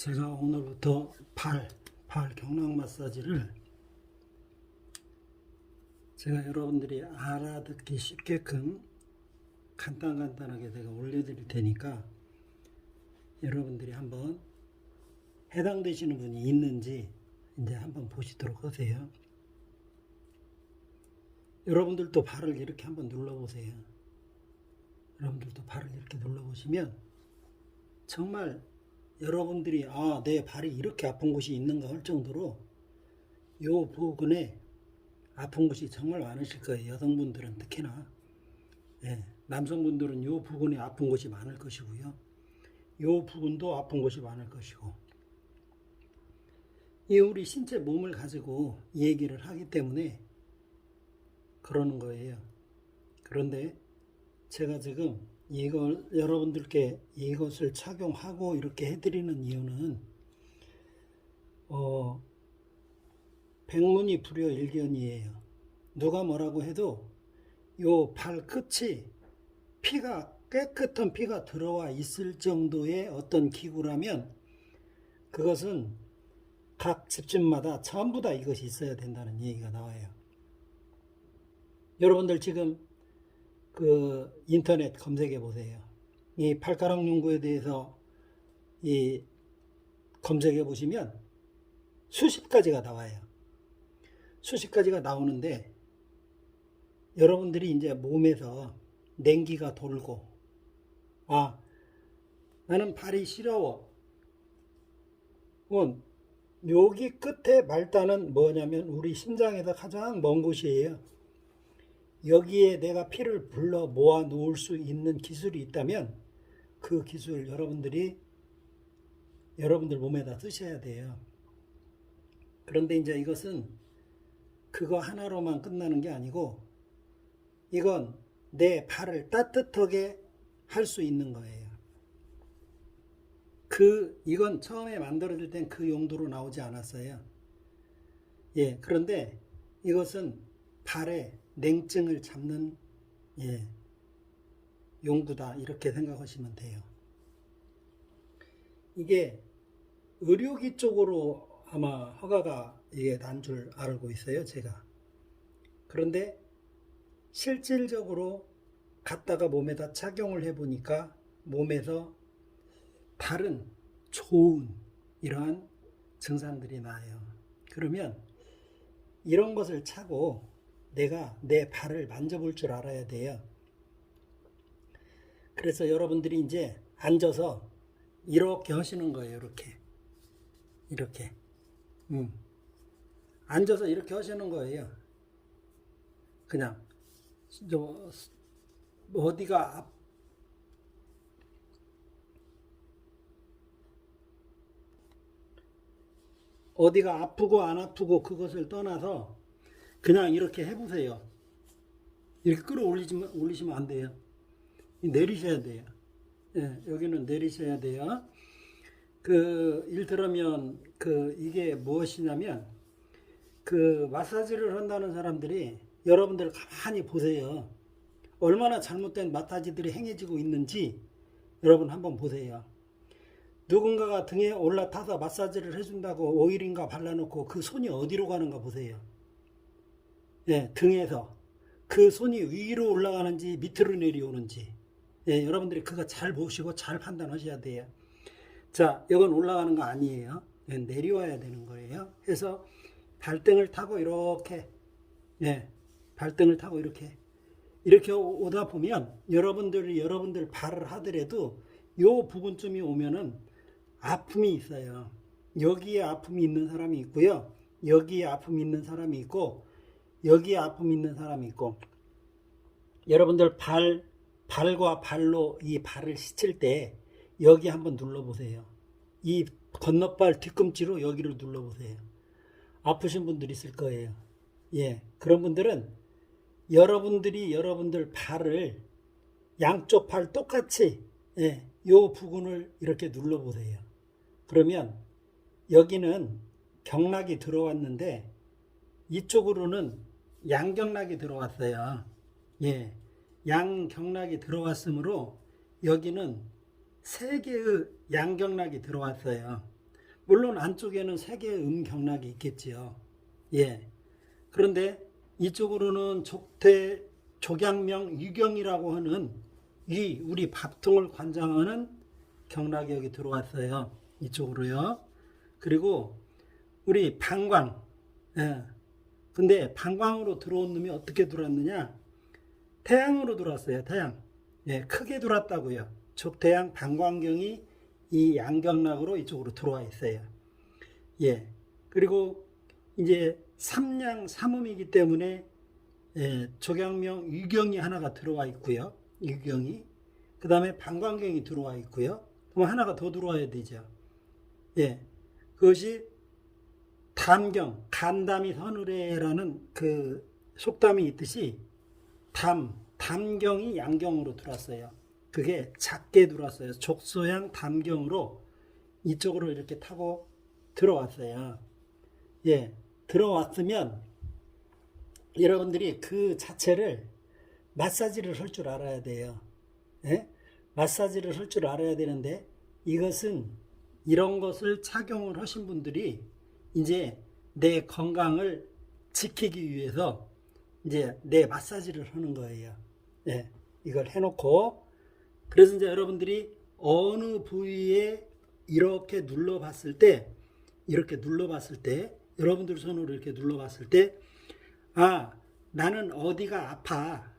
제가 오늘부터 발, 발 경락 마사지를 제가 여러분들이 알아듣기 쉽게끔 간단간단하게 제가 올려드릴 테니까 여러분들이 한번 해당되시는 분이 있는지 이제 한번 보시도록 하세요. 여러분들도 발을 이렇게 한번 눌러보세요. 여러분들도 발을 이렇게 눌러보시면 정말 여러분들이 아, 내 발이 이렇게 아픈 곳이 있는가 할 정도로 요 부분에 아픈 곳이 정말 많으실 거예요. 여성분들은 특히나. 예, 남성분들은 요 부분에 아픈 곳이 많을 것이고요. 요 부분도 아픈 곳이 많을 것이고. 이 우리 신체 몸을 가지고 이 얘기를 하기 때문에 그러는 거예요. 그런데 제가 지금 이걸 여러분들께 이것을 착용하고 이렇게 해드리는 이유는 어 백문이 불여일견이에요. 누가 뭐라고 해도 요 발 끝이 피가 깨끗한 피가 들어와 있을 정도의 어떤 기구라면 그것은 각 집집마다 전부 다 이것이 있어야 된다는 얘기가 나와요. 여러분들 지금 그 인터넷 검색해 보세요. 이 발가락 연구에 대해서 이 검색해 보시면 수십 가지가 나와요. 수십 가지가 나오는데 여러분들이 이제 몸에서 냉기가 돌고 아 나는 발이 시려워. 어, 여기 끝에 말단은 뭐냐면 우리 심장에서 가장 먼 곳이에요. 여기에 내가 피를 불러 모아 놓을 수 있는 기술이 있다면 그 기술 여러분들이 여러분들 몸에다 쓰셔야 돼요. 그런데 이제 이것은 그거 하나로만 끝나는 게 아니고 이건 내 발을 따뜻하게 할 수 있는 거예요. 그 이건 처음에 만들어질 땐 그 용도로 나오지 않았어요. 예, 그런데 이것은 발에 냉증을 잡는 예, 용구다 이렇게 생각하시면 돼요. 이게 의료기 쪽으로 아마 허가가 이게 난 줄 알고 있어요, 제가. 그런데 실질적으로 갖다가 몸에다 착용을 해보니까 몸에서 다른 좋은 이러한 증상들이 나요. 그러면 이런 것을 차고 내가 내 발을 만져볼 줄 알아야 돼요. 그래서 여러분들이 이제 앉아서 이렇게 하시는 거예요. 이렇게. 이렇게. 음. 앉아서 이렇게 하시는 거예요. 그냥 저 어디가 앞- 어디가 아프고 안 아프고 그것을 떠나서 그냥 이렇게 해보세요. 이렇게 끌어올리시면 올리시면 안 돼요. 내리셔야 돼요. 예, 여기는 내리셔야 돼요. 그, 일들으면, 그, 이게 무엇이냐면, 그, 마사지를 한다는 사람들이 여러분들 가만히 보세요. 얼마나 잘못된 마사지들이 행해지고 있는지 여러분 한번 보세요. 누군가가 등에 올라타서 마사지를 해준다고 오일인가 발라놓고 그 손이 어디로 가는가 보세요. 예, 등에서 그 손이 위로 올라가는지 밑으로 내려오는지 예, 여러분들이 그거 잘 보시고 잘 판단하셔야 돼요. 자, 이건 올라가는 거 아니에요. 예, 내려와야 되는 거예요. 그래서 발등을 타고 이렇게 예, 발등을 타고 이렇게 이렇게 오- 오다 보면 여러분들이 여러분들 발을 하더라도 요 부분쯤이 오면은 아픔이 있어요. 여기에 아픔이 있는 사람이 있고요. 여기에 아픔이 있는 사람이 있고 여기에 아픔이 있는 사람이 있고 여러분들 발 발과 발로 이 발을 씻을 때 여기 한번 눌러 보세요. 이 건너발 뒤꿈치로 여기를 눌러 보세요. 아프신 분들 있을 거예요. 예. 그런 분들은 여러분들이 여러분들 발을 양쪽 발 똑같이 예, 요 부분을 이렇게 눌러 보세요. 그러면 여기는 경락이 들어왔는데 이쪽으로는 양경락이 들어왔어요. 예. 양경락이 들어왔으므로 여기는 세 개의 양경락이 들어왔어요. 물론 안쪽에는 세 개의 음경락이 있겠지요. 예. 그런데 이쪽으로는 족대 족양명 유경이라고 하는 이 우리 밥통을 관장하는 경락이 여기 들어왔어요. 이쪽으로요. 그리고 우리 방광. 예. 근데 방광으로 들어온 놈이 어떻게 들어왔느냐? 태양으로 들어왔어요. 태양. 예, 크게 들어왔다고요. 족태양 방광경이 이 양경락으로 이쪽으로 들어와 있어요. 예. 그리고 이제 삼양 삼음이기 때문에 예, 족양명 유경이 하나가 들어와 있고요. 유경이. 그 다음에 방광경이 들어와 있고요. 그럼 하나가 더 들어와야 되죠. 예. 그것이 담경, 간담이 서늘해라는 그 속담이 있듯이 담, 담경이 양경으로 들어왔어요. 그게 작게 들어왔어요. 족소양 담경으로 이쪽으로 이렇게 타고 들어왔어요. 예, 들어왔으면 여러분들이 그 자체를 마사지를 할 줄 알아야 돼요. 예? 마사지를 할 줄 알아야 되는데 이것은 이런 것을 착용을 하신 분들이 이제 내 건강을 지키기 위해서 이제 내 마사지를 하는 거예요. 예, 이걸 해놓고 그래서 이제 여러분들이 어느 부위에 이렇게 눌러봤을 때 이렇게 눌러봤을 때 여러분들 손으로 이렇게 눌러봤을 때 아, 나는 어디가 아파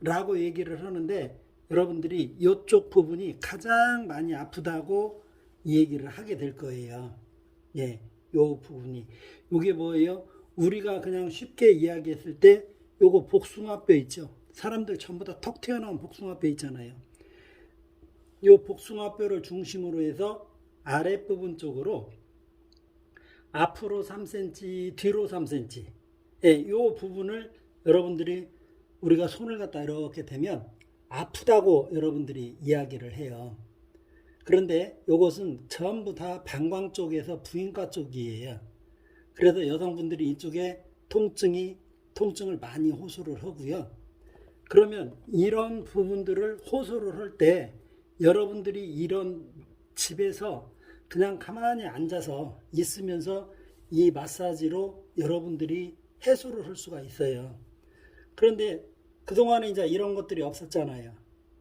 라고 얘기를 하는데 여러분들이 이쪽 부분이 가장 많이 아프다고 얘기를 하게 될 거예요. 예, 요 부분이. 요게 뭐예요? 우리가 그냥 쉽게 이야기했을 때 요거 복숭아뼈 있죠? 사람들 전부 다 턱 튀어나온 복숭아뼈 있잖아요. 요 복숭아뼈를 중심으로 해서 아랫부분 쪽으로 앞으로 3cm, 뒤로 3cm. 예, 요 부분을 여러분들이 우리가 손을 갖다 이렇게 대면 아프다고 여러분들이 이야기를 해요. 그런데 이것은 전부 다 방광 쪽에서 부인과 쪽이에요. 그래서 여성분들이 이쪽에 통증이 통증을 많이 호소를 하고요. 그러면 이런 부분들을 호소를 할 때 여러분들이 이런 집에서 그냥 가만히 앉아서 있으면서 이 마사지로 여러분들이 해소를 할 수가 있어요. 그런데 그동안에 이제 이런 것들이 없었잖아요.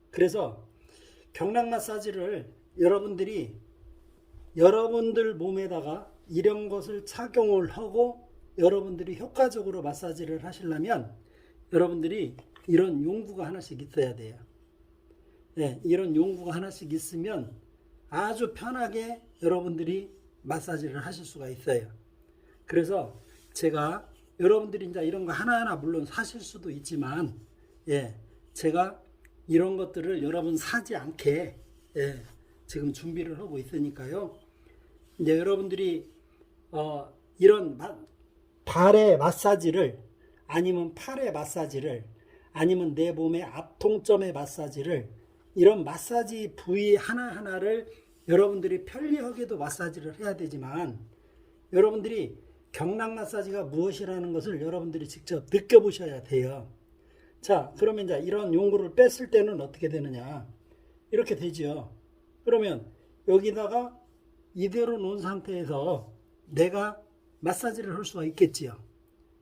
그래서 경락 마사지를 여러분들이 여러분들 몸에다가 이런 것을 착용을 하고 여러분들이 효과적으로 마사지를 하시려면 여러분들이 이런 용구가 하나씩 있어야 돼요. 예, 이런 용구가 하나씩 있으면 아주 편하게 여러분들이 마사지를 하실 수가 있어요. 그래서 제가 여러분들이 이제 이런 거 하나하나 물론 사실 수도 있지만, 예, 제가 이런 것들을 여러분 사지 않게, 예, 지금 준비를 하고 있으니까요. 이제 여러분들이, 어, 이런 마, 발의 마사지를, 아니면 팔의 마사지를, 아니면 내 몸의 앞통점의 마사지를, 이런 마사지 부위 하나하나를 여러분들이 편리하게도 마사지를 해야 되지만, 여러분들이 경락 마사지가 무엇이라는 것을 여러분들이 직접 느껴보셔야 돼요. 자, 그러면 이제 이런 용구를 뺐을 때는 어떻게 되느냐? 이렇게 되죠. 그러면 여기다가 이대로 놓은 상태에서 내가 마사지를 할 수가 있겠지요.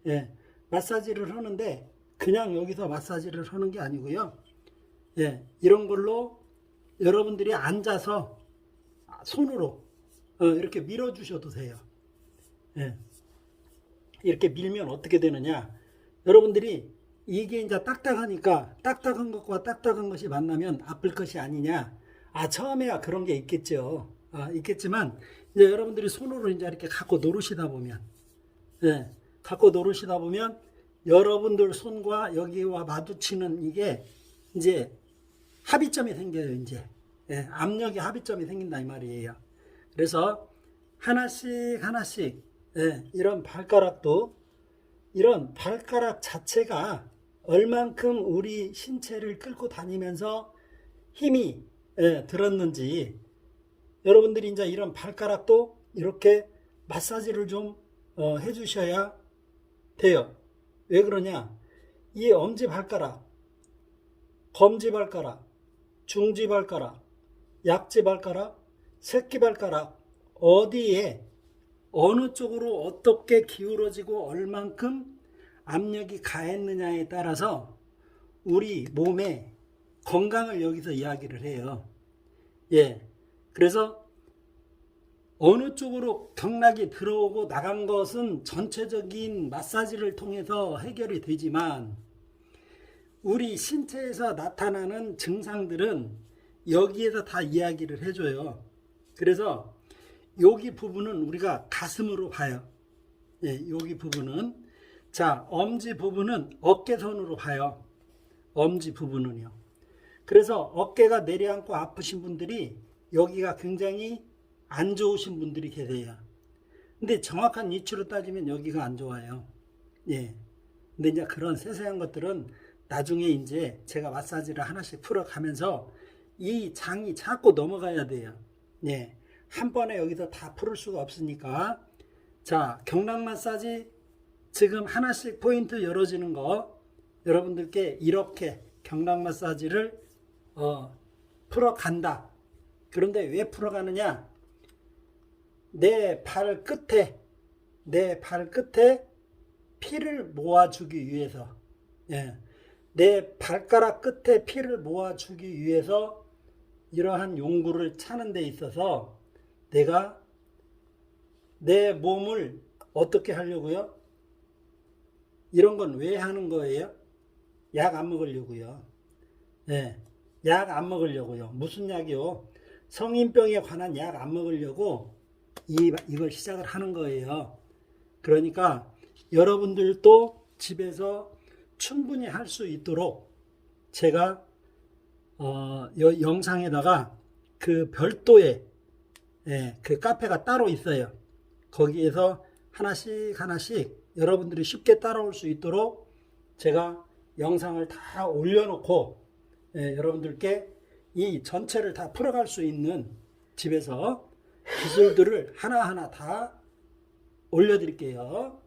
예, 마사지를 하는데 그냥 여기서 마사지를 하는 게 아니고요. 예, 이런 걸로 여러분들이 앉아서 손으로 어, 이렇게 밀어 주셔도 돼요. 예. 이렇게 밀면 어떻게 되느냐? 여러분들이 이게 이제 딱딱하니까 딱딱한 것과 딱딱한 것이 만나면 아플 것이 아니냐? 아, 처음에야 그런 게 있겠죠. 아, 있겠지만 이제 여러분들이 손으로 이제 이렇게 갖고 노르시다 보면 예, 갖고 노르시다 보면 여러분들 손과 여기와 마주치는 이게 이제 합의점이 생겨요, 이제. 예, 압력의 합의점이 생긴다 이 말이에요. 그래서 하나씩 하나씩 예, 이런 발가락도 이런 발가락 자체가 얼만큼 우리 신체를 끌고 다니면서 힘이 예, 들었는지 여러분들이 이제 이런 발가락도 이렇게 마사지를 좀 어, 해주셔야 돼요. 왜 그러냐? 이 엄지 발가락, 검지 발가락, 중지 발가락, 약지 발가락, 새끼 발가락 어디에 어느 쪽으로 어떻게 기울어지고 얼만큼 압력이 가했느냐에 따라서 우리 몸의 건강을 여기서 이야기를 해요. 예. 그래서 어느 쪽으로 경락이 들어오고 나간 것은 전체적인 마사지를 통해서 해결이 되지만 우리 신체에서 나타나는 증상들은 여기에서 다 이야기를 해줘요. 그래서 여기 부분은 우리가 가슴으로 봐요. 예, 여기 부분은 자 엄지 부분은 어깨선으로 봐요. 엄지 부분은요. 그래서 어깨가 내려앉고 아프신 분들이 여기가 굉장히 안 좋으신 분들이 계세요. 근데 정확한 이치로 따지면 여기가 안 좋아요. 예. 근데 이제 그런 세세한 것들은 나중에 이제 제가 마사지를 하나씩 풀어가면서 이 장이 자꾸 넘어가야 돼요. 예. 한 번에 여기서 다 풀을 수가 없으니까. 자, 경락 마사지 지금 하나씩 포인트 열어지는 거 여러분들께 이렇게 경락 마사지를 어, 풀어간다. 그런데 왜 풀어가느냐? 내 발 끝에 내 발 끝에 피를 모아주기 위해서 예. 내 발가락 끝에 피를 모아주기 위해서 이러한 용구를 차는 데 있어서 내가 내 몸을 어떻게 하려고요? 이런 건 왜 하는 거예요? 약 안 먹으려고요. 예. 약 안 먹으려고요. 무슨 약이요? 성인병에 관한 약 안 먹으려고 이, 이걸 시작을 하는 거예요. 그러니까 여러분들도 집에서 충분히 할 수 있도록 제가 어, 여- 영상에다가 그 별도의 예, 그 카페가 따로 있어요. 거기에서 하나씩 하나씩 여러분들이 쉽게 따라올 수 있도록 제가 영상을 다 올려놓고 예, 여러분들께 이 전체를 다 풀어갈 수 있는 집에서 기술들을 하나하나 다 올려드릴게요.